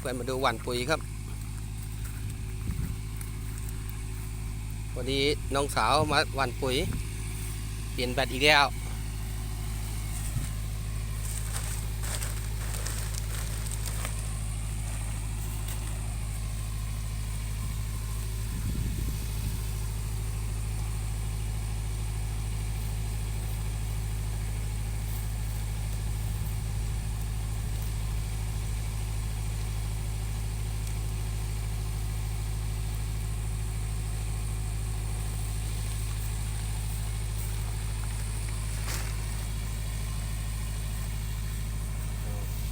เพื่อนๆมาดูหว่านปุ๋ยครับวันนี้น้องสาวมาหว่านปุ๋ย เปลี่ยนแบตอีกแล้ว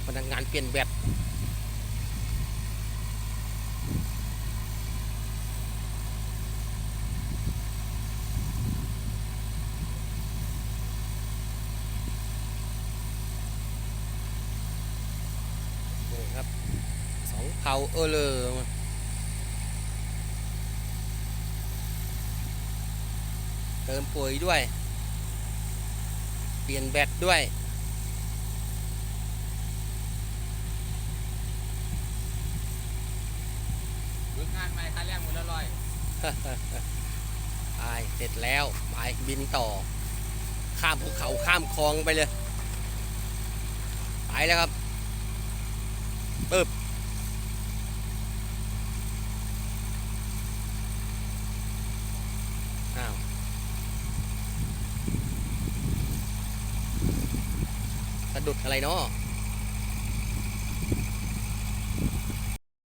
พ นักงานเปลี่ยนแบตนี่ครับสองเผาเออเลยเติมปุ๋ยด้วย เปลี่ยนแบตด้วย ฝึกงานใหม่ค่าแรงมือละร้อยไปเสร็จแล้วไปบินต่อ ข้ามภูเขาข้ามคลองไปเลย ไปแล้วครับปึ๊บอ้าวสะดุดอะไรเนาะ